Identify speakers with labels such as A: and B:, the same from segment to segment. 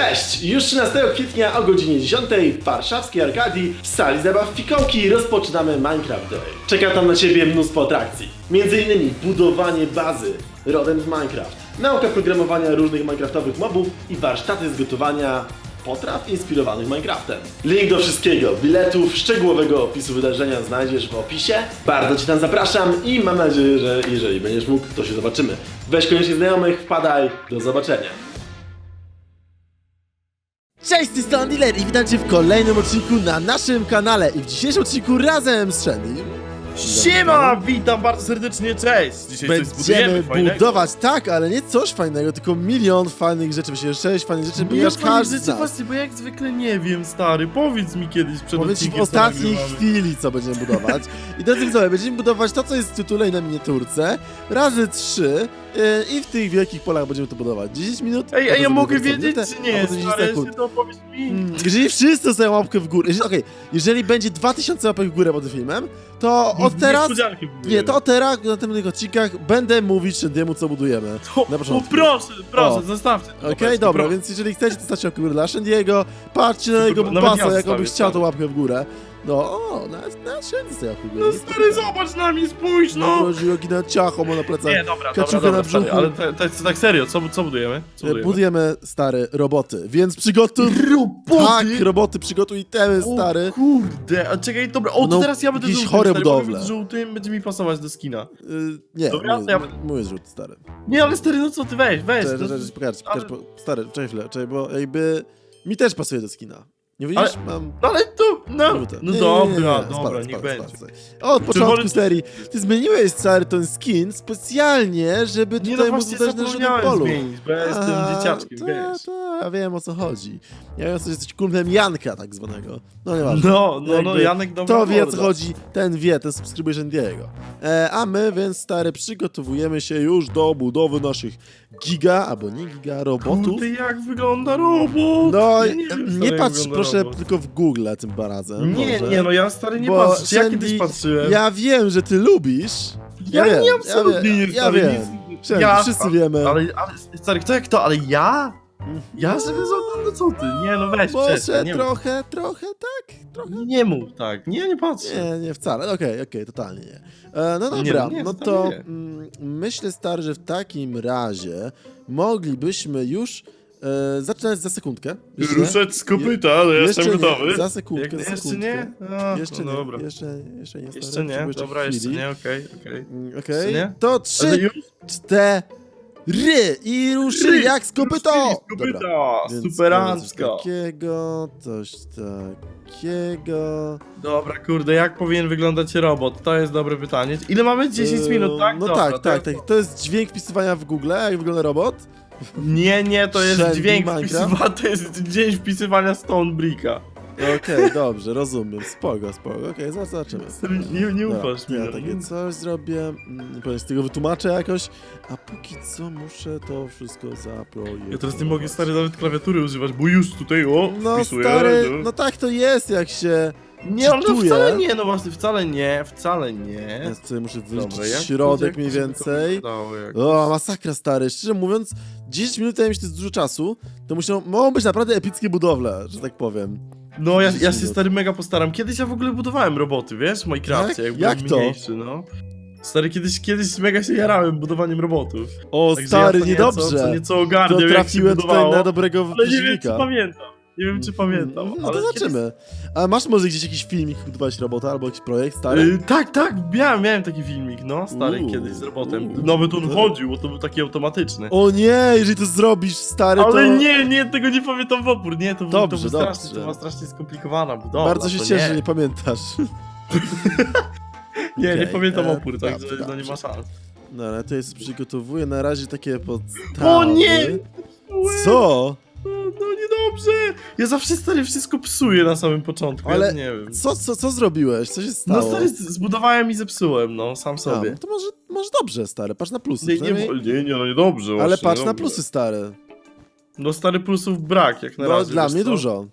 A: Cześć! Już 13 kwietnia o godzinie 10 w warszawskiej Arkadii w sali zabaw Fikołki rozpoczynamy Minecraft Day. Czeka tam na Ciebie mnóstwo atrakcji. Między innymi budowanie bazy rodem z Minecraft, nauka programowania różnych minecraftowych mobów i warsztaty z gotowania potraw inspirowanych Minecraftem. Link do wszystkiego, biletów, szczegółowego opisu wydarzenia znajdziesz w opisie. Bardzo Cię tam zapraszam i mam nadzieję, że jeżeli będziesz mógł, to się zobaczymy. Weź koniecznie znajomych, wpadaj, do zobaczenia.
B: Cześć, Stan Dealer i witam Cię w kolejnym odcinku na naszym kanale. I w dzisiejszym odcinku razem z Shandy
C: Siema, witam bardzo serdecznie, cześć! Dzisiaj coś zbudujemy
B: będziemy
C: fajnego.
B: budować, tak, ale nie coś fajnego, tylko milion fajnych rzeczy, właściwie sześć fajnych rzeczy,
C: Nie fajnych
B: każdy z nas
C: właśnie, bo jak zwykle nie wiem, stary, powiedz mi kiedyś przed
B: powie Ci w
C: odcinkiem, co
B: ostatniej
C: nagrywamy.
B: chwili, co będziemy budować. I drodzy widzowie, będziemy budować to, co jest w tytule i na miniaturce, razy trzy yy, i w tych wielkich polach będziemy to budować. 10 minut.
C: Ej, a ja mogę wiedzieć, czy nie,
B: potem 10
C: stary, to powiedz mi.
B: Mm, Jeżeli wszyscy dostają łapkę w górę, jeżeli, okej, jeżeli będzie 2000 łapek w górę pod filmem, to od teraz,
C: Niespodzianki
B: nie, to od teraz w następnych odcinkach będę mówić Szendiemu, co budujemy.
C: To,
B: na
C: o,
B: początku.
C: proszę, proszę,
B: O.
C: zostawcie. to
B: Okej, dobra, więc jeżeli chcecie, to w górę dla Szendiego, patrzcie na jego
C: nawet
B: basa,
C: ja zostawię,
B: chciał, tą łapkę w górę. No, o, na, na łapkę w górę.
C: No stary, zobacz na mnie, spójrz, no!
B: No, Jogi na ciacho, ma na plecach.
C: Nie, dobra,
B: Kaczucha
C: dobra, dobra,
B: na brzuchu.
C: stary, ale te, te, tak serio, co, co budujemy? Co budujemy?
B: Budujemy, stary, roboty, więc przygotuj...
C: Roboty?
B: Tak, roboty, przygotuj itemy, stary.
C: O kurde, a czekaj, dobra, o,
B: No,
C: to teraz ja będę
B: jakieś
C: żółtym,
B: chore
C: stary, bo
B: budowle.
C: być żółtym będzie mi pasować do skina.
B: Y, nie,
C: Dobra,
B: mój,
C: to ja-
B: mój jest rzut, stary.
C: Nie, ale stary, no co ty, weź, weź.
B: Czekaj,
C: no,
B: czekaj, czekaj, pokaż, pokaż,
C: ale-
B: po- stary, czekaj chwilę, czekaj, bo jakby mi też pasuje do skina. Nie widzisz?
C: Ale-
B: Mam
C: no ale to, no, no
B: Nie,
C: dobra, dobra, niech będzie.
B: spadaj. Od początku serii, ty zmieniłeś stary ten skin specjalnie, żeby
C: Nie no
B: tutaj móc dodać na
C: zapomniałem
B: polu.
C: zmienić, bo ja jestem
B: Aha,
C: dzieciaczkiem,
B: to,
C: wiesz.
B: To, ja wiem o co chodzi. Ja wiem, że jesteś kumplem Janka tak zwanego. No nieważne.
C: No, no, no,
B: Jakby
C: Janek dobra
B: To wie o co
C: morda.
B: chodzi, ten wie, ten subskrybuje Shendiego. E, a my, więc stary, przygotowujemy się już do budowy naszych giga, albo nie giga, robotów.
C: Kurde, jak wygląda robot?
B: No,
C: Ja
B: nie,
C: wiem,
B: nie patrz proszę
C: robot.
B: tylko w Google tym razem.
C: Nie,
B: może.
C: nie, no ja stary nie
B: Bo
C: patrzę, ja kiedyś patrzyłem.
B: Ja wiem, że ty lubisz.
C: ja,
B: ja wiem,
C: nie,
B: ja
C: absolutnie
B: wiem,
C: nie,
B: ja
C: stary,
B: wiem.
C: nic-
B: Shandy,
C: ja,
B: wszyscy
C: a-
B: wiemy.
C: Ale, ale, stary, kto jak to, ale ja? Ja żeby za no co ty? Nie, no weź,
B: Może
C: przestań, nie mów.
B: trochę, trochę tak, trochę.
C: Nie mów tak, nie, nie patrzę.
B: Nie, nie wcale. Okej, okej, totalnie nie. E, no dobra,
C: nie,
B: no to
C: nie.
B: mm, myślę, stary, że w takim razie moglibyśmy już e, zaczynać za sekundkę. Jeszcze nie?
C: Ruszać z kopyta, ale ja
B: Jeszcze
C: jestem
B: nie,
C: gotowy.
B: Za sekundkę,
C: Jak,
B: za
C: jeszcze
B: sekundkę.
C: nie? A,
B: Jeszcze
C: no
B: nie,
C: dobra.
B: jeszcze, jeszcze nie. stary,
C: Jeszcze nie,
B: potrzebuję
C: dobra, jeszcze
B: chwili.
C: nie, okej, okej.
B: Mm,
C: Jeszcze
B: Okej,
C: nie?
B: to
C: Ale
B: trzy,
C: już?
B: cztery i ruszyli jak z kopyto!
C: Ruszyli z
B: Dobra.
C: kopyta,
B: Więc
C: superancko.
B: Coś takiego, coś takiego.
C: Dobra, kurde, jak powinien wyglądać robot? To jest dobre pytanie. Ile mamy? 10 minut, tak?
B: No
C: Dobra,
B: tak,
C: to
B: tak, tak. To jest dźwięk wpisywania w Google, jak wygląda robot.
C: Nie, nie, to jest
B: Shandy
C: dźwięk
B: Minecraft?
C: wpisywania, to jest dzień wpisywania Stone
B: Okej, dobrze, rozumiem. Spoko, spoko. Okej, zaraz zobaczymy.
C: Nie, nie ufasz mi.
B: ja
C: no.
B: takie coś zrobię, mm, z tego wytłumaczę jakoś, a póki co muszę to wszystko zaprojektować.
C: Ja teraz nie mogę stary nawet klawiatury używać, bo już tutaj o,
B: No
C: wpisuję.
B: stary,
C: no.
B: no tak to jest, jak się...
C: Nie, no wcale nie, no właśnie, wcale nie, wcale nie.
B: Ja sobie muszę wyliczyć
C: Dobra, jak
B: środek
C: jak
B: mniej więcej. O, masakra stary, szczerze mówiąc, 10 minut wydaje mi się, to jest dużo czasu, to muszą, mogą być naprawdę epickie budowle, że tak powiem.
C: No, ja, ja
B: 10
C: się stary mega postaram. Kiedyś ja w ogóle budowałem roboty, wiesz, w Minecrafcie, jak byłem
B: Jak to?
C: mniejszy, no. Stary, kiedyś, kiedyś mega się jarałem budowaniem robotów.
B: O,
C: Także
B: stary,
C: ja
B: niedobrze.
C: Nieco, co nieco
B: To
C: ogarniam, jak się
B: trafiłem tutaj
C: budowało,
B: na dobrego
C: Ale nie wiem, czy pamiętam. Nie wiem, czy pamiętam.
B: No
C: ale
B: to zobaczymy. A masz może gdzieś jakiś filmik, budowałeś robota, albo jakiś projekt stary?
C: Yy, tak, tak, miałem, miałem taki filmik, no, stary,
B: Uuu,
C: kiedyś z robotem.
B: uuu,
C: Nawet on
B: to-
C: chodził, bo to był taki automatyczny.
B: O nie, jeżeli to zrobisz, stary,
C: Ale
B: to...
C: nie, nie, tego nie pamiętam w opór, nie, to, był-
B: Dobrze,
C: to, był strasznie,
B: dobrze.
C: to była strasznie skomplikowana budowa.
B: Bardzo się
C: to
B: cieszę, że
C: nie.
B: nie pamiętasz.
C: Nie, nie
B: Okej,
C: pamiętam
B: e,
C: opór, także
B: dobrze,
C: no nie
B: dobrze.
C: ma szans.
B: No ale to jest przygotowuję na razie takie podstawy.
C: O nie!
B: Co?
C: No, no niedobrze! Ja zawsze stary wszystko psuję na samym początku,
B: Ale
C: ja nie wiem.
B: Co, co, co zrobiłeś? Co się stało?
C: No stary, zbudowałem i zepsułem, no, sam
B: A,
C: sobie.
B: no to może, może dobrze, stary, patrz na plusy.
C: Nie, nie, nie, nie, no niedobrze
B: Ale
C: właśnie,
B: patrz na
C: dobrze.
B: plusy, stary.
C: No stary plusów brak, jak na
B: No
C: razie.
B: dla mnie
C: co?
B: dużo.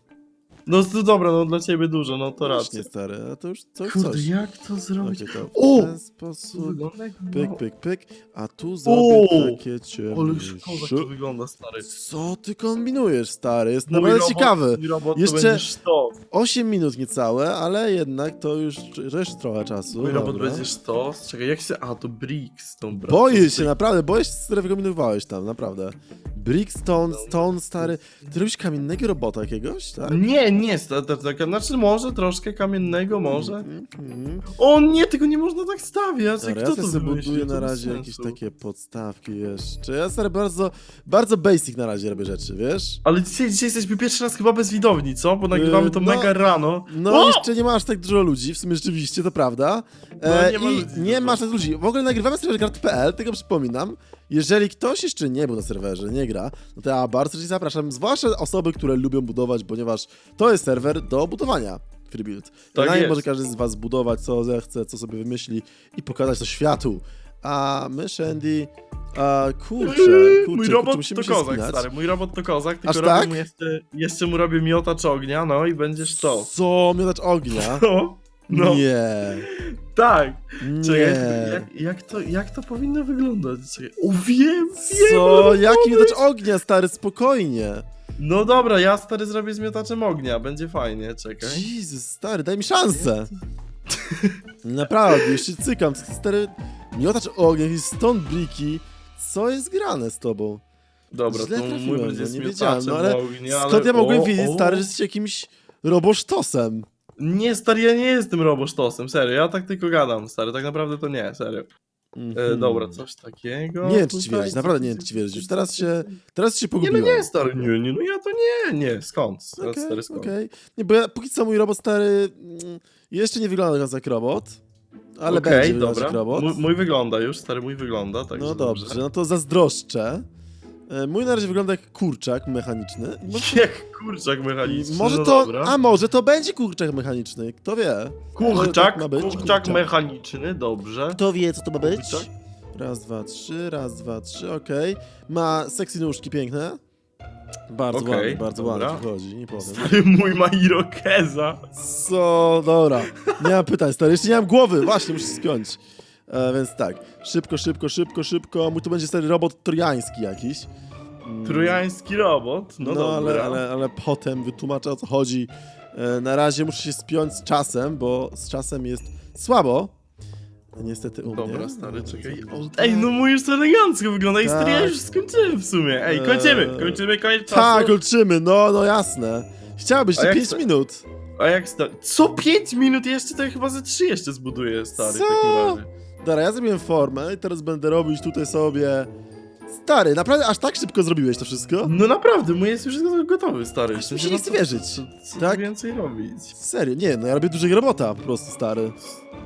C: No to dobra, no dla ciebie dużo, no to
B: Właśnie,
C: raczej.
B: stary, a to już coś,
C: Kurde,
B: coś.
C: jak to zrobić?
B: To w
C: O!
B: ten sposób.
C: Wygląda jak
B: Pyk,
C: no.
B: pyk, pyk. A tu zrobię
C: O!
B: takie
C: Ale szkoda,
B: ciemniejsze.
C: jak to wygląda, stary.
B: Co ty kombinujesz, stary? Jest
C: Mój
B: naprawdę
C: robot-
B: ciekawy.
C: Mój robot
B: Jeszcze-
C: to będziesz to.
B: 8 minut niecałe, ale jednak to już jeszcze trochę czasu.
C: Mój robot
B: dobra.
C: będziesz to. Czekaj, jak się... A, to Bricks, tą bra...
B: Boję się, naprawdę, boję się, co wykombinowałeś tam, naprawdę. Brickstone, Stone, stary. Ty robisz kamiennego robota jakiegoś, tak?
C: Nie, nie, sta- ta- taka, znaczy może troszkę kamiennego, może.
B: Mhm.
C: O nie, tego nie można tak stawiać,
B: Dobra,
C: kto
B: ja
C: to
B: sobie
C: wymyślił? To
B: na
C: bez
B: razie
C: sensu.
B: jakieś takie podstawki jeszcze. Ja stary bardzo, bardzo basic na razie robię rzeczy, wiesz?
C: Ale dzisiaj, dzisiaj jesteśmy pierwszy raz chyba bez widowni, co? Bo nagrywamy to
B: no-
C: mega rano.
B: No,
C: O!
B: jeszcze nie masz tak dużo ludzi, w sumie rzeczywiście, to prawda.
C: No,
B: E,
C: nie ma
B: I
C: ludzi
B: nie
C: dużo.
B: masz tak ludzi. W ogóle nagrywamy serwer.pl, tego przypominam. Jeżeli ktoś jeszcze nie był na serwerze, nie gra, no to ja bardzo serdecznie zapraszam, zwłaszcza osoby, które lubią budować, ponieważ to jest serwer do budowania. Freebuild.
C: Tak
B: na nim
C: jest.
B: może każdy z was budować, co zechce, co sobie wymyśli i pokazać to światu. A my, Shandy, a kurczę, kurczę,
C: mój
B: kurczę,
C: robot
B: musimy
C: to
B: się
C: kozak,
B: spinać.
C: stary. Mój robot to kozak, tylko
B: Aż
C: robię
B: tak?
C: mu jeszcze, jeszcze mu robię miotacz ognia, no i będziesz to.
B: Co, miotacz ognia?
C: No, no
B: Nie,
C: tak. Czekaj,
B: nie.
C: jak, jak, to, jak to powinno wyglądać? Czekaj. O, wiem, wiem!
B: Co? Jaki miotacz ognia, stary, spokojnie.
C: No dobra, ja stary zrobię z miotaczem ognia, będzie fajnie, czekaj.
B: Jezus, stary, daj mi szansę. Naprawdę, się cykam, stary, miotacz ognia, jakieś stąd bliki. Co jest grane z tobą?
C: Dobra,
B: Źle
C: to mój będzie
B: no nie wiedziałem, no ale
C: ognia,
B: Skąd
C: ale...
B: ja mogłem
C: o,
B: wiedzieć,
C: o.
B: stary, że jesteś jakimś robosztosem?
C: Nie, stary, ja nie jestem robosztosem, serio, ja tak tylko gadam, stary, tak naprawdę to nie, serio. E,
B: Mhm.
C: dobra, coś takiego.
B: Nie wiem, czy ci
C: tutaj,
B: wierzyć, naprawdę nie wiem, czy ci wierzyć. Już teraz się, teraz się
C: Nie,
B: pogubiłem.
C: no nie, stary, nie, nie, no ja to nie, nie, skąd? Teraz,
B: Okej,
C: stary, skąd?
B: okej. Nie, bo ja, póki co mój robot stary mm, jeszcze nie wygląda jak robot, ale
C: Okej,
B: będzie wyglądać jak robot.
C: Mój, mój wygląda już, stary, mój wygląda, także
B: No dobrze, no to zazdroszczę. E, Mój na razie wygląda jak kurczak mechaniczny. Może,
C: Jak kurczak mechaniczny,
B: może
C: no
B: to,
C: dobra.
B: a może to będzie kurczak mechaniczny, kto wie?
C: Kurczak,
B: tak ma być?
C: kurczak mechaniczny, dobrze.
B: Kto wie, co to ma być?
C: Kurczak?
B: Raz, dwa, trzy, raz, dwa, trzy, okej. Ma sexy nóżki piękne. Bardzo
C: Okej,
B: ładnie, bardzo
C: dobra.
B: ładnie wychodzi, nie powiem.
C: Stary, mój ma irokeza.
B: Co? Dobra, nie mam pytań, stary, jeszcze nie mam głowy, właśnie, muszę spiąć. E, więc tak, szybko, szybko, szybko, szybko, mój to będzie stary robot trojański jakiś. Mm,
C: Trojański robot, no,
B: No, ale, ale, ale potem wytłumaczę o co chodzi. E, na razie muszę się spiąć z czasem, bo z czasem jest słabo. Niestety u mnie.
C: Dobra, stary, czekaj. O,
B: Ej,
C: no mój już to elegancko wygląda i stary, ja
B: Tak.
C: już skończyłem w sumie. Ej, kończymy,
B: Eee,
C: kończymy, koniec czasu.
B: Tak, kończymy, no, no jasne. Chciałbyś
C: A
B: te
C: jak
B: 5
C: to-
B: minut.
C: A jak sta... Co 5 minut jeszcze? To ja chyba ze 3 jeszcze zbuduję, stary,
B: Co?
C: w takim razie.
B: Dobra, ja zrobiłem formę i teraz będę robić tutaj sobie... Stary, naprawdę aż tak szybko zrobiłeś to wszystko?
C: No naprawdę, mój jest już gotowy, stary.
B: Aż mi się
C: No
B: nie chce
C: co-
B: wierzyć.
C: Co, co
B: Tak?
C: więcej robić?
B: Serio, nie, no ja robię dużego robota po prostu, stary.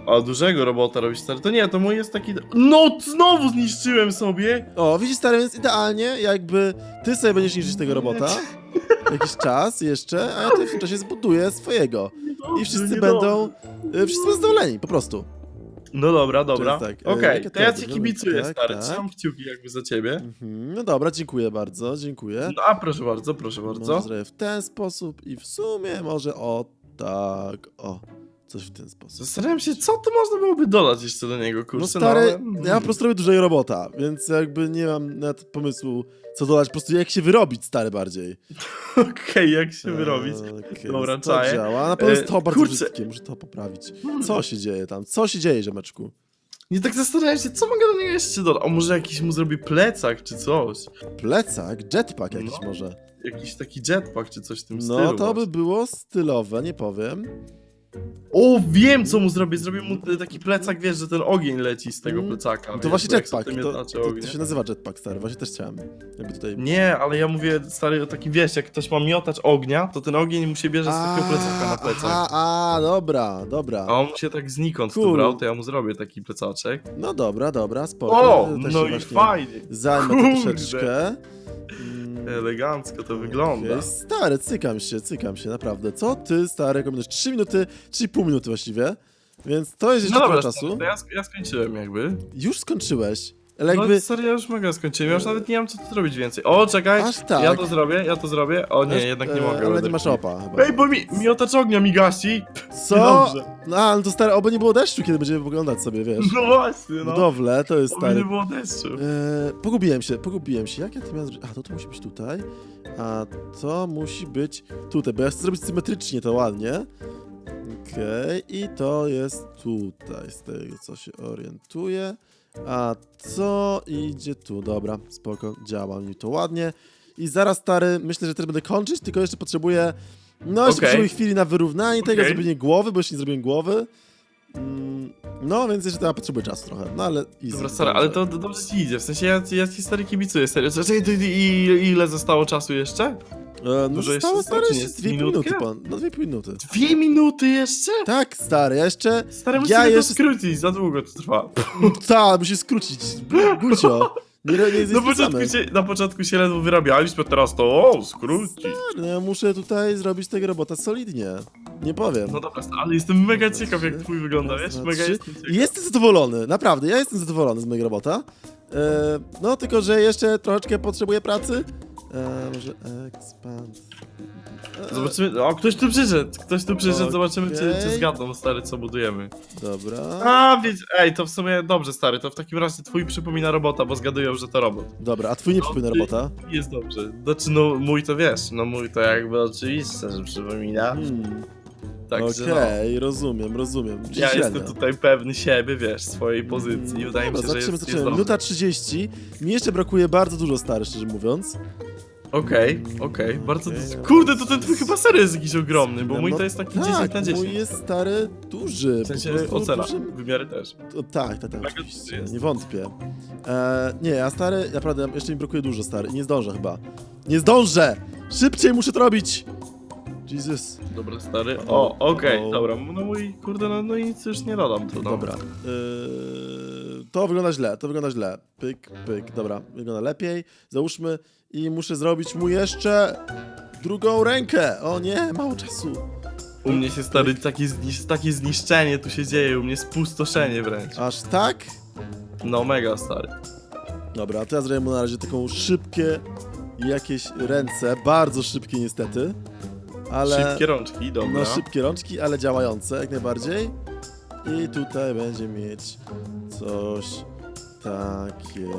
C: A dużego robota robić, stary? To nie, to mój jest taki... No, znowu zniszczyłem sobie!
B: O, widzisz, stary, więc idealnie jakby ty sobie będziesz niszczyć tego robota jakiś czas jeszcze, a ja w tym czasie zbuduję swojego. I wszyscy będą, y, wszyscy będą zadowoleni, po prostu.
C: No dobra, dobra.
B: Jest tak,
C: Okej,
B: e,
C: to ja ci
B: wygląda-
C: kibicuję,
B: tak,
C: stary.
B: tak.
C: Trzymam kciuki jakby za ciebie.
B: Mhm, no dobra, dziękuję bardzo, dziękuję.
C: No a proszę bardzo, proszę
B: Może
C: bardzo.
B: zrobię w ten sposób i w sumie może o tak, o, coś w ten sposób.
C: Zastanawiam się, co tu można byłoby dodać jeszcze do niego, kurczę.
B: No stary,
C: ale-
B: ja po prostu robię dużego robota, więc jakby nie mam nawet pomysłu, co dodać, po prostu jak się wyrobić, stary, bardziej.
C: Okej, jak się wyrobić.
B: Eee, okej,
C: Dobra,
B: to
C: czaję.
B: działa, na pewno jest
C: E,
B: to bardzo
C: kurczę.
B: brzydkie, muszę to poprawić. Co się dzieje tam? Co się dzieje, ziomeczku?
C: Nie tak zastanawiam się, co mogę do niego jeszcze dodać. O, może jakiś mu zrobię plecak czy coś.
B: Plecak, jetpack jakiś
C: No.
B: może.
C: Jakiś taki jetpack czy coś w tym
B: No,
C: stylu.
B: to by było stylowe, nie powiem.
C: O, wiem co mu zrobię. Zrobię mu taki plecak, wiesz, że ten ogień leci z tego
B: Mm,
C: plecaka.
B: To
C: wiesz,
B: właśnie
C: jak
B: jetpack, to, to, to się nazywa jetpack, stary, właśnie też chciałem. Jakby tutaj...
C: Nie, ale ja mówię, stary, taki wiesz, jak ktoś ma miotacz ognia, to ten ogień mu się bierze z takiego plecaka na plecach.
B: A, a, dobra, dobra.
C: A on się tak znikąd
B: Cool.
C: tu brał, to ja mu zrobię taki plecaczek.
B: No dobra, dobra, spoko.
C: O,
B: Też
C: no i
B: właśnie
C: fajnie.
B: Zajmę to
C: Kurde.
B: troszeczkę. Mm,
C: Elegancko to wygląda.
B: okej, Stary, cykam się, cykam się, naprawdę. Co ty, stary, kombinujesz? 3 minuty, 3,5 minuty właściwie. Więc to jest jeszcze
C: No
B: trochę
C: dobra,
B: czasu.
C: to ja, sk- ja skończyłem jakby.
B: Już skończyłeś. Ale
C: No
B: jakby...
C: stary, ja już mega skończyłem, ja już nawet nie mam co tu zrobić więcej. O, czekaj,
B: Aż tak.
C: ja to zrobię, ja to zrobię. O nie,
B: Aż-
C: jednak nie
B: e,
C: mogę.
B: Ale nie masz opa chyba.
C: Ej, bo mi, miotacz ognia mi gasi.
B: Co? No, ale to stare, oby nie było deszczu, kiedy będziemy oglądać sobie, wiesz.
C: No właśnie, no.
B: Budowle, to jest
C: Oby
B: stary.
C: nie było deszczu.
B: E, pogubiłem się, pogubiłem się. Jak ja to miałem zrobić? A, to, to musi być tutaj. A to musi być tutaj, bo ja chcę zrobić symetrycznie to ładnie. Okej, i to jest tutaj, z tego co się orientuję. A co idzie tu? Dobra, spoko, działa mi to ładnie. I zaraz, stary, myślę, że też będę kończyć, tylko jeszcze potrzebuję... No, jeszcze
C: Okej.
B: potrzebuję chwili na wyrównanie tego,
C: Okej.
B: zrobienie głowy, bo jeszcze nie zrobiłem głowy. No, więc jeszcze teraz potrzebuję czasu trochę, no ale easy.
C: Dobra, stary, ale to, to dobrze ci idzie, w sensie ja, ja ci stary kibicuję, serio. Ty, ty, i, ile zostało czasu jeszcze?
B: E, no
C: Dużo jeszcze
B: zostało stary
C: czy nie?
B: jeszcze dwie
C: Minutkę?
B: minuty pan. No dwie minuty.
C: Dwie minuty jeszcze?
B: Tak, stary, ja jeszcze.
C: Stary,
B: Ja
C: musimy to
B: jeszcze-
C: skrócić, za długo to trwa.
B: Tak, musi skrócić. Gucio. Nie, nie, nie
C: Na początku, się, na początku się ledwo wyrabialiśmy, teraz to o, skrócić.
B: No, ja muszę tutaj zrobić tego robota solidnie. Nie powiem.
C: No dobra, ale jestem mega ciekaw jak twój wygląda, wiesz? Mega jestem ciekaw.
B: Jestem zadowolony, naprawdę, ja jestem zadowolony z mojego robota. E, no, tylko że jeszcze troszeczkę potrzebuję pracy. E, może expand. E,
C: Zobaczymy, o ktoś tu przyszedł, ktoś tu przyszedł, zobaczymy czy, czy zgadną stary co budujemy.
B: Dobra.
C: A, więc, ej, to w sumie dobrze stary, to w takim razie twój przypomina robota, bo zgadują, że to robot.
B: Dobra, a twój nie przypomina
C: ty-
B: robota?
C: Jest dobrze. Znaczy, no mój to wiesz, no mój to jakby oczywiste, że przypomina.
B: Hmm.
C: Także
B: Okej, rozumiem, rozumiem.
C: Ja jestem tutaj pewny siebie, wiesz, swojej pozycji. Wydaje mi się,
B: Dobra,
C: że
B: zobaczymy,
C: jest.
B: Minuta 30. Mi jeszcze brakuje bardzo dużo stary, szczerze mówiąc.
C: Okej, okej, bardzo
B: Okej,
C: dużo.
B: no.
C: Kurde, to ten twój chyba serio jest jakiś ogromny, bo mój
B: no
C: to jest taki
B: tak,
C: 10 na 10.
B: mój jest stary duży.
C: W sensie
B: po prostu
C: ocena,
B: dużym-
C: wymiary też.
B: O, tak, tak, tak,
C: Mega
B: oczywiście,
C: duży jest.
B: nie wątpię. E, nie, ja stary, naprawdę jeszcze mi brakuje dużo stary i nie zdążę chyba. Nie zdążę! Szybciej muszę to robić! Jesus.
C: Dobra, stary.
B: O,
C: okej,
B: o.
C: dobra. No mój, kurde, no, no i nic już nie dodam tu. No.
B: Dobra. Yy, to wygląda źle, to wygląda źle. Pyk, pyk, dobra, wygląda lepiej. Załóżmy i muszę zrobić mu jeszcze drugą rękę. O nie, mało czasu.
C: U mnie się, stary, takie, znisz, takie zniszczenie tu się dzieje, u mnie spustoszenie wręcz.
B: Aż tak?
C: No mega, stary.
B: Dobra, to ja zrobię mu na razie taką szybkie jakieś ręce, bardzo szybkie niestety. Ale...
C: Szybkie rączki, dobra.
B: No szybkie rączki, ale działające jak najbardziej. I tutaj będzie mieć coś takiego.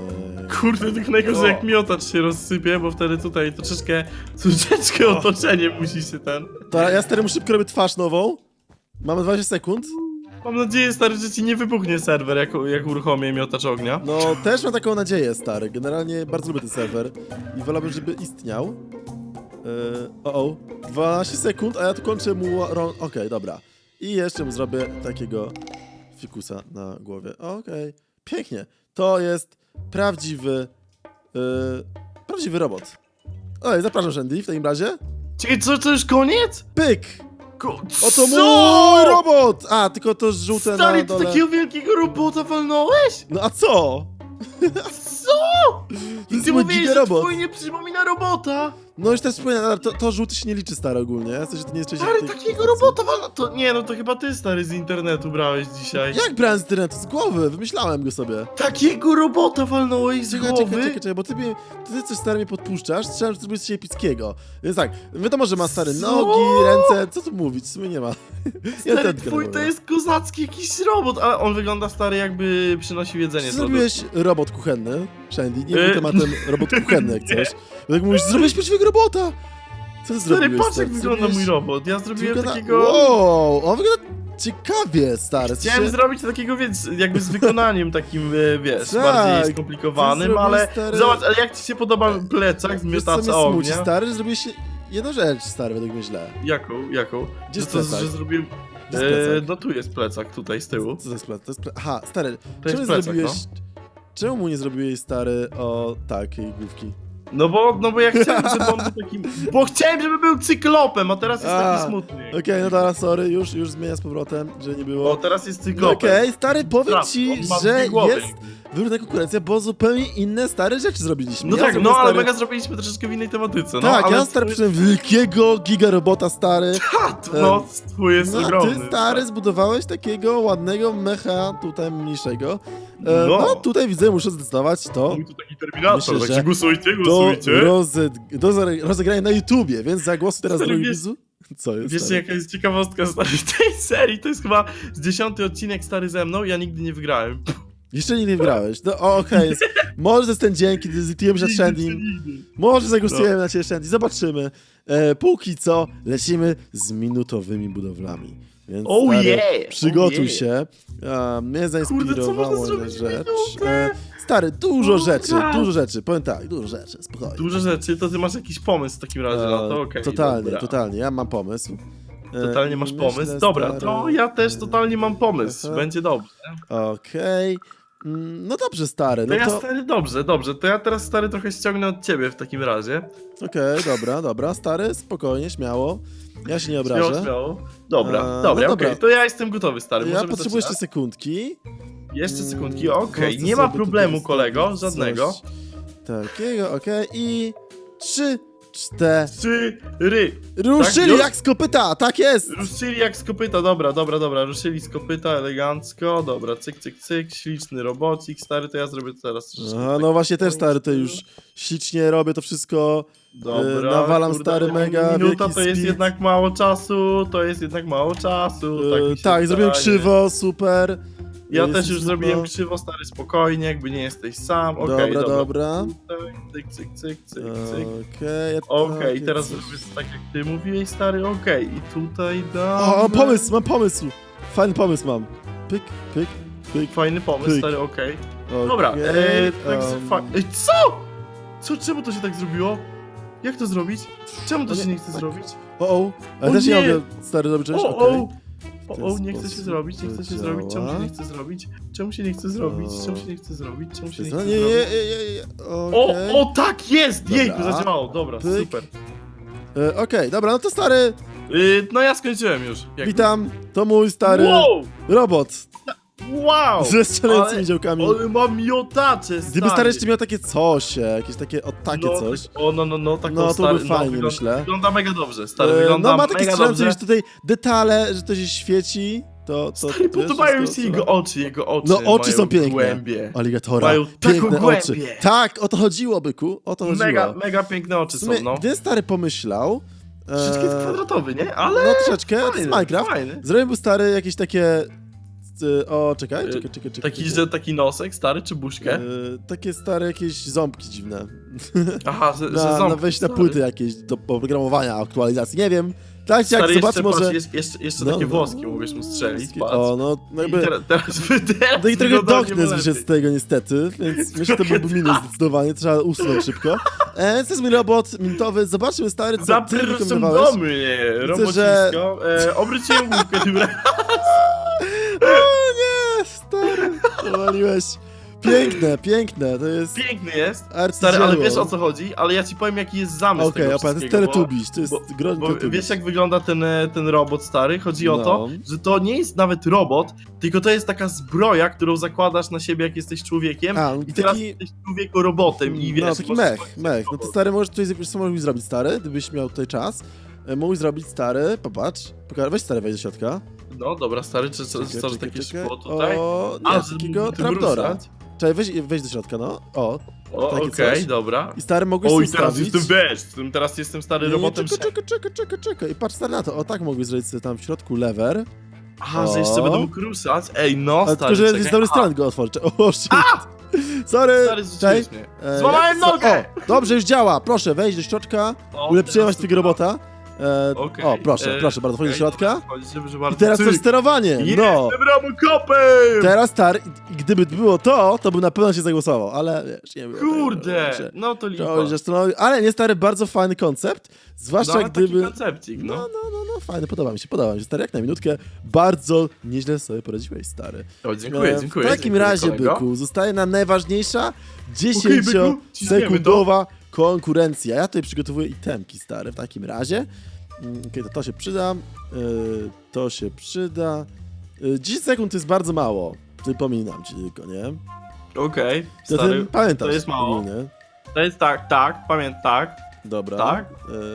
C: Kurde, tylko najgorzej jak miotacz się rozsypie, bo wtedy tutaj troszeczkę, troszeczkę otoczenie musi się ten...
B: To ja stary mu szybko robię twarz nową. Mamy 20 sekund.
C: Mam nadzieję, stary, że ci nie wybuchnie serwer, jak, jak uruchomię miotacz ognia.
B: No też mam taką nadzieję, stary. Generalnie bardzo lubię ten serwer i wolałbym, żeby istniał. Yy, o, o, 12 sekund, a ja tu kończę mu. Okej, dobra. I jeszcze mu zrobię takiego fikusa na głowie. Okej, pięknie. To jest prawdziwy. Yy, prawdziwy robot. Oj, zapraszam Shandy w takim razie.
C: Czekaj, co, to już koniec?
B: Pyk!
C: Ko
B: Oto mój robot! A, tylko to żółte
C: Stary,
B: na dole.
C: takiego wielkiego robota walnąłeś?
B: No a co?
C: Co? I ty mówiłeś, że
B: robot.
C: twój nie przypomina robota!
B: No już też wspomniałem, ale to, to żółty się nie liczy stary ogólnie. Ja że to nie jest część
C: Stary,
B: tej
C: takiego robota walna... To nie, no to chyba ty, stary, z internetu brałeś dzisiaj.
B: Jak brałem z internetu? Z głowy, wymyślałem go sobie.
C: Takiego robota walnąłeś z
B: Czekaj,
C: głowy?
B: czekaj, czekaj, czekaj, bo ty, mnie, ty coś stary mnie podpuszczasz, to jest coś epickiego. Więc tak, wiadomo, że ma stare
C: Co?
B: nogi, ręce, co tu mówić, w sumie nie ma.
C: Stary,
B: ten
C: twój to jest kozacki jakiś robot, ale on wygląda, stary, jakby przynosił jedzenie z
B: zrobiłeś robot kuchenny? Shandy, nie
C: Y,
B: był tematem robot kuchenny jak
C: nie.
B: coś. Bo tak mówisz, zrobiłeś prawdziwego robota! Co
C: Stary,
B: zrobiłeś?
C: patrz jak wygląda mój robot. Ja zrobiłem
B: Wygląda-
C: takiego...
B: Wow, on wygląda ciekawie, stary.
C: Chciałem
B: sensie-
C: zrobić takiego, więc jakby z wykonaniem takim, e, wiesz,
B: Tak,
C: bardziej skomplikowanym, ale
B: stary-
C: zobacz, ale jak ci się podoba plecak z
B: mnie
C: miotacza
B: smuci,
C: ognia?
B: stary, że zrobiłeś jedną rzecz, stary, według mnie źle.
C: Jaką, jaką?
B: Gdzie
C: że,
B: jest
C: to,
B: plecak?
C: że zrobiłem... E, no tu jest plecak, tutaj z tyłu.
B: Co to jest plecak? Aha, stary,
C: To
B: czemu
C: plecak,
B: zrobiłeś...
C: no.
B: Czemu mu nie zrobiłeś, stary, o takiej główki?
C: No bo, no bo ja chciałem, żeby on był takim... Bo chciałem, żeby był cyklopem, a teraz jest
B: A,
C: taki smutny.
B: Okej, no dobra, sorry, już, już zmienia z powrotem, że nie
C: O,
B: było.
C: teraz jest cyklopem.
B: Okej, stary, powiem ci,
C: on ma
B: że
C: głowy.
B: jest wyrówna konkurencja, bo zupełnie inne, stare rzeczy zrobiliśmy.
C: No
B: Ja
C: tak, no ale
B: stary...
C: mega zrobiliśmy troszeczkę w innej tematyce, no.
B: Tak,
C: ale
B: ja stary przyszedłem wielkiego gigarobota, stary.
C: Ha, no, twój jest
B: No,
C: ogromny.
B: ty, stary, zbudowałeś takiego ładnego mecha tutaj mniejszego. E,
C: No.
B: no, tutaj widzę, muszę zdecydować to
C: Mój tu taki terminator,
B: Myślę,
C: także
B: że
C: głosujcie,
B: do,
C: głosujcie.
B: roze, do rozegrania na YouTubie, więc zagłosuj teraz
C: wiesz-
B: widzu. Co jest?
C: Wiesz
B: stary?
C: jaka jest ciekawostka stary, w tej serii? To jest chyba z dziesiąty odcinek stary ze mną, ja nigdy nie wygrałem.
B: Jeszcze nigdy nie grałeś. No okej, jest- może to jest ten dzień, kiedy zlitujemy się nad. Może zagłosujemy na ciebie Shandy, zobaczymy. E, póki co lecimy z minutowymi budowlami. Więc
C: Oh
B: stary,
C: yeah!
B: przygotuj
C: oh yeah.
B: się. A, mnie
C: Kurde, co
B: zainspirowała
C: można
B: jedna
C: zrobić w
B: rzecz.
C: minutę?
B: E, stary, dużo
C: Oh,
B: rzeczy,
C: tak.
B: dużo rzeczy. Powiem tak, dużo rzeczy, spokojnie.
C: Dużo rzeczy, to ty masz jakiś pomysł w takim razie na to,
B: E,
C: okej.
B: totalnie,
C: dobra.
B: totalnie, ja mam pomysł. E,
C: Totalnie masz
B: myślę,
C: pomysł? Dobra,
B: stary,
C: to ja też totalnie mam pomysł,
B: Aha.
C: będzie dobrze.
B: Okej. Mm, No dobrze, stary, no
C: ja
B: to...
C: stary, dobrze, dobrze, to ja teraz stary trochę ściągnę od ciebie w takim razie.
B: Okej, dobra, dobra, stary, spokojnie, śmiało. Ja się nie
C: Śmiało,
B: obrażę.
C: śmiało. Dobra,
B: Eee,
C: dobra,
B: no
C: okej,
B: dobra.
C: to ja jestem gotowy stary,
B: Ja potrzebuję jeszcze sekundki.
C: Jeszcze sekundki,
B: Mm,
C: okej,
B: chcę
C: nie ma problemu kolego, żadnego.
B: coś Takiego, okej, i... Trzy, cztery...
C: Trzy.
B: Ruszyli
C: już?
B: jak z kopyta, tak jest!
C: Ruszyli jak z kopyta, dobra, dobra, dobra, ruszyli z kopyta elegancko, dobra, cyk, cyk, cyk, śliczny robocik, stary, to ja zrobię to teraz
B: Aha,
C: tak
B: no właśnie też stary, to już ślicznie robię to wszystko.
C: Dobra,
B: e, nawalam stary
C: ale
B: mega,
C: Minuta
B: wielki
C: to jest
B: speed.
C: jednak mało czasu, to jest jednak mało czasu, tak, mi
B: E,
C: się
B: tak, zrobiłem
C: wydaje.
B: krzywo, super.
C: Ja
B: Jest
C: też już zrobiłem krzywo, stary, spokojnie, jakby nie jesteś sam, okej,
B: Dobra,
C: dobra. Cyk, cyk, cyk, cyk, cyk.
B: Okej, ja-
C: Okej,
B: takie
C: teraz
B: coś.
C: zrobię tak jak ty mówiłeś, stary, okej, i tutaj dam...
B: O, mam pomysł, mam pomysł! Fajny pomysł mam. Pyk, pyk, pyk.
C: Fajny pomysł,
B: Pyk.
C: stary, okej.
B: okej,
C: Dobra, eee, tak
B: em,
C: fa- Ej, co? Co, czemu to się tak zrobiło? Jak to zrobić? Czemu to się
B: nie,
C: chce
B: tak.
C: zrobić?
B: O, o, ale
C: O
B: też nie
C: nie!
B: mogę stary robić czegoś,
C: O,
B: okej.
C: o! O, o, nie chce się zrobić, nie chce się zrobić, czemu się nie chce zrobić? Czemu się nie chce zrobić? Czemu się nie chce zrobić? Czemu się nie chce
B: nie, nie,
C: zrobić?
B: nie, nie, nie,
C: O,
B: okej.
C: o, tak jest!
B: Dobra.
C: Jejku, zadziałało, dobra,
B: Pyk.
C: super.
B: E, Okej, dobra, no to stary,
C: Yy, no ja skończyłem już. jakby.
B: witam, to mój stary
C: Wow!
B: robot
C: Wow!
B: ze strzelającymi działkami.
C: Ale mam miotacze,
B: Gdyby stary jeszcze miał takie coś, jakieś takie, o takie
C: no,
B: coś.
C: O, no, no, no, tak
B: No, to
C: stary,
B: by fajnie,
C: wygląda,
B: myślę.
C: Wygląda mega dobrze, stary,
B: E,
C: wygląda
B: no ma takie strzelające już tutaj detale, że to się świeci, to... to
C: Stary, podobają się
B: co-
C: jego oczy, jego oczy
B: No, oczy są piękne.
C: Głębie.
B: Aligatora,
C: Mają
B: piękne oczy. Tak, o to chodziło, byku, o to chodziło.
C: Mega, mega piękne oczy są, no.
B: gdy stary pomyślał... e,
C: Troszeczkę jest kwadratowy, nie? Ale
B: No troszeczkę, to jest
C: fajny,
B: Minecraft.
C: fajny.
B: Zrobił stary jakieś takie... e, O, czekaj, czekaj, czekaj, czekaj.
C: Taki,
B: czekaj.
C: że taki nosek stary, czy buźkę?
B: E, takie stare jakieś ząbki dziwne.
C: Aha, że, że
B: Na,
C: ząb.
B: na wejść na płyty jakieś do programowania, aktualizacji, nie wiem. Tak jak
C: Stary,
B: zobaczy może...
C: patrz, jeszcze, jeszcze, jeszcze
B: No,
C: takie
B: no.
C: włoski mówisz mu strzelić, patrz.
B: O, no, no jakby...
C: teraz, teraz, teraz
B: No i trochę
C: lepiej.
B: wyszedł z tego niestety, więc myślę, że to byłby minus zdecydowanie, trzeba usunąć szybko. E, to jest mój robot minutowy, zobaczmy stary, co ty
C: Zapraszam
B: wykombinowałeś.
C: do mnie, robocisko.
B: że-
C: E, obróciłem główkę tym razem.
B: Piękne, piękne, to jest
C: Piękny jest. Stary, ale wiesz o co chodzi? Ale ja ci powiem jaki jest zamysł
B: Okej,
C: tego
B: okay, to jest
C: wszystkiego, bo-
B: Teletubbies, to jest
C: Bo
B: Teletubbies.
C: wiesz jak wygląda ten, e, ten robot stary? Chodzi o
B: No.
C: to, że to nie jest nawet robot, tylko to jest taka zbroja, którą zakładasz na siebie jak jesteś człowiekiem
B: A,
C: i teraz
B: taki-
C: jesteś człowieku robotem i wiesz...
B: No, taki
C: możesz
B: mech, mech. No to stary, możesz tutaj, wiesz co mógłbyś zrobić, stary, gdybyś miał tutaj czas. E, Mógłbyś zrobić, stary, popatrz, weź stary, wejdź do środka.
C: No dobra, stary, czy co,
B: Czekaj, czekaj,
C: takie
B: czekaj.
C: szkło tutaj?
B: O,
C: A,
B: nie,
C: że
B: takiego
C: tym
B: trapdora.
C: ruszać?
B: Czekaj, weź, wejdź do środka, no. O,
C: O,
B: Takie
C: okej,
B: coś.
C: dobra.
B: i stary, mogłeś
C: Oj,
B: sobie
C: teraz
B: ustawić.
C: jestem wiesz, tym- teraz jestem stary
B: Nie, nie,
C: robotem
B: czekaj, czekaj, czekaj, czekaj, czekaj. I patrz stary na to, o tak mogłeś zrobić sobie tam w środku lever.
C: Aha,
B: O.
C: że jeszcze będę mógł ruszać? Ej, no,
B: Ale
C: stary,
B: tylko, że
C: czekaj.
B: z dobrej strony go otworzyć. O, shit. Sorry,
C: Stary,
B: cześć.
C: mnie.
B: E,
C: Złamałem
B: co-
C: nogę!
B: O, dobrze, już działa. Proszę, wejdź do środka.
C: O,
B: Ulepszyłem
C: teraz
B: twojego robota. E,
C: Okej,
B: O, proszę,
C: e,
B: proszę bardzo, wchodź do
C: okej,
B: środka.
C: dobra, wchodź, żeby- żeby
B: I teraz
C: Cyk.
B: to sterowanie. No.
C: Jestem!
B: Teraz stary, i gdyby było to, to by na pewno się zagłosował, ale wiesz, nie było. tego,
C: Kurde,
B: że-
C: no to lipa.
B: że- że stanowi- Ale nie stary, bardzo fajny koncept. Zwłaszcza
C: No,
B: gdyby.
C: taki koncepcik,
B: No,
C: no.
B: no, no, no, fajny, podoba mi się, podoba mi się. Stary, jak na minutkę, bardzo nieźle sobie poradziłeś, stary.
C: O, dziękuję,
B: E,
C: dziękuję.
B: W takim
C: dziękuję,
B: razie,
C: kolego.
B: byku, zostaje nam najważniejsza
C: Okej, byku, ciśniemy
B: 10-sekundowa konkurencja. Ja tutaj przygotowuję itemki, stary, w takim razie. Okej, to to się przyda. y, to się przyda. Y, 10 sekund to jest bardzo mało. Przypominam ci tylko, nie?
C: Okej, stary,
B: ty pamiętasz
C: to jest mało.
B: ogólnie.
C: to jest tak, tak, pamiętam, tak.
B: Dobra.
C: Tak?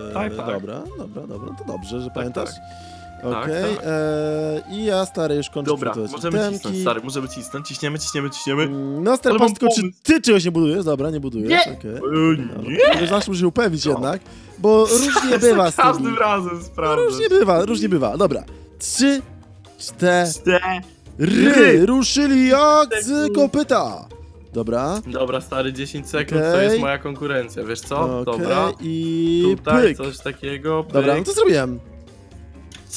B: E,
C: Tak, tak.
B: Dobra, dobra, dobra, to dobrze, że pamiętasz.
C: tak.
B: Okej,
C: tak.
B: e, i ja stary już kończę
C: Dobra,
B: przygotować
C: możemy
B: itemki.
C: cisnąć, stary, możemy cisnąć, ciśniemy, ciśniemy, ciśniemy.
B: Mm, No stary,
C: Ale
B: patrz
C: mam
B: tylko, czy
C: pomysł.
B: ty czegoś nie budujesz? Dobra, nie budujesz,
C: Nie.
B: okej.
C: Eee, nie!
B: Zawsze muszę się upewnić
C: No.
B: jednak, bo różnie bywa z
C: Za każdym
B: tymi.
C: razem
B: No,
C: sprawdzę.
B: różnie bywa, różnie bywa. Dobra, trzy, cztery,
C: Cztery.
B: ruszyli jak z kopyta. Dobra,
C: Dobra, stary, 10 sekund to
B: Okej.
C: jest moja konkurencja, wiesz co?
B: okej,
C: Dobra.
B: i
C: Tutaj
B: pyk.
C: coś takiego, pyk.
B: Dobra, no to zrobiłem.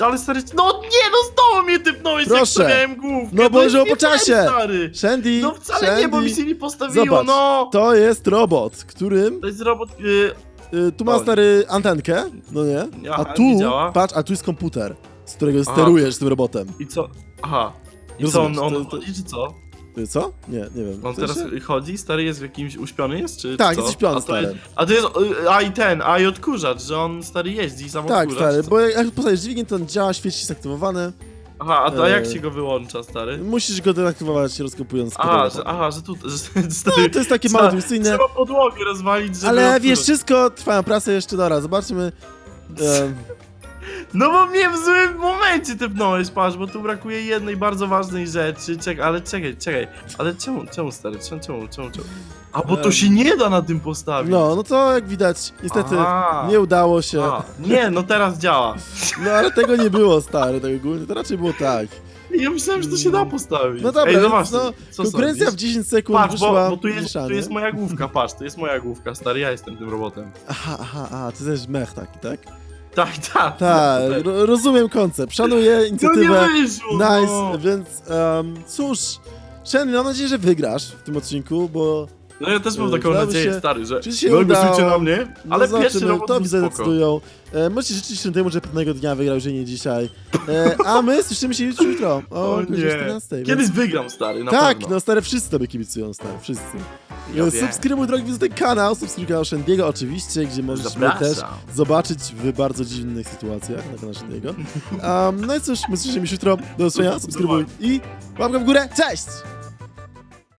C: Ale stary, no nie, no znowu mnie typnąłeś, jak
B: Proszę.
C: stawiałem główkę.
B: No bo że
C: nie
B: po czasie.
C: stary.
B: Shandy,
C: No wcale
B: Shandy,
C: nie, bo mi się nie postawiło,
B: Zobacz,
C: no.
B: to jest robot, którym
C: To jest robot, y,
B: y, tu ma stary antenkę, no nie?
C: Nie,
B: A
C: aha,
B: tu,
C: nie działa.
B: patrz, a tu jest komputer, z którego
C: Aha.
B: sterujesz tym robotem.
C: i co? Aha. I
B: Rozumiesz,
C: co, on, on
B: to- to-
C: chodzi, czy co?
B: Y, Co? Nie, nie wiem.
C: On
B: W sensie?
C: teraz chodzi, stary jest w jakimś, uśpiony jest, czy
B: Tak,
C: co?
B: jest uśpiony,
C: a to
B: stary.
C: Jest, a to jest, y, a i ten, a i odkurzacz, że on, stary, jeździ i sam
B: Tak, stary, bo jak jak dźwignię, to on działa, świeci jest aktywowany.
C: Aha, a to jak
B: Eee.
C: się go wyłącza, stary?
B: Musisz go deaktywować rozkopując
C: Aha, że, aha, że tu, że,
B: No,
C: stary,
B: to jest takie
C: trzeba-
B: mało intuicyjne,
C: Trzeba podłogę rozwalić, żeby
B: ale wiesz, wszystko trwają pracę jeszcze, dobra, zobaczymy. em,
C: No bo mnie w złym momencie typnąłeś, patrz, bo tu brakuje jednej bardzo ważnej rzeczy. Czekaj, ale czekaj, czekaj. Ale czemu, czemu stary, czemu, czemu, czemu, czemu? A bo to się nie da na tym postawić.
B: no, no to jak widać, niestety
C: A.
B: nie udało się.
C: A, nie, no teraz działa.
B: No ale tego nie było, stary, tego ogólnie, to raczej było tak.
C: Ja myślałem, że to się da postawić.
B: No dobra,
C: Ej,
B: więc
C: zobaczcie,
B: no,
C: co
B: konkurencja w
C: sądzisz?
B: 10 sekund
C: Patrz,
B: wyszła
C: bo, bo tu, jest,
B: mieszanie.
C: tu jest moja główka, patrz, to jest moja główka, stary, ja jestem tym robotem.
B: Aha, aha, aha, ty też mech taki, tak?
C: Tak, tak.
B: Tak,
C: no,
B: ro rozumiem koncept, szanuję
C: No
B: inicjatywę.
C: nie wyszło,
B: Nice,
C: no.
B: więc um, cóż, Shen, mam nadzieję, że wygrasz w tym odcinku, bo
C: No ja też mam
B: E,
C: taką
B: udało
C: nadzieję,
B: się-
C: stary, że
B: czy się
C: no,
B: udało?
C: głosujcie na mnie,
B: no
C: ale
B: zobaczymy,
C: pierwszy robot
B: to widzę
C: spoko.
B: decydują. E, możecie życzyć Shentemu, że pewnego dnia wygrał, jeżeli nie dzisiaj. E, a my słyszymy się już jutro o,
C: O
B: godzinie
C: nie.
B: 14. więc-
C: Kiedyś wygram, stary, na
B: Tak,
C: pewno.
B: no stare wszyscy tobie kibicują, stary, wszyscy.
C: Ja
B: E,
C: wiem.
B: subskrybuj drogi widzę ten kanał, subskrybuj kanał Shendiego oczywiście, gdzie możesz mnie też zobaczyć w bardzo dziwnych sytuacjach na kanale Shendiego. Um, no i cóż, my słyszymy się jutro, do zobaczenia, subskrybuj i łapka w górę, cześć!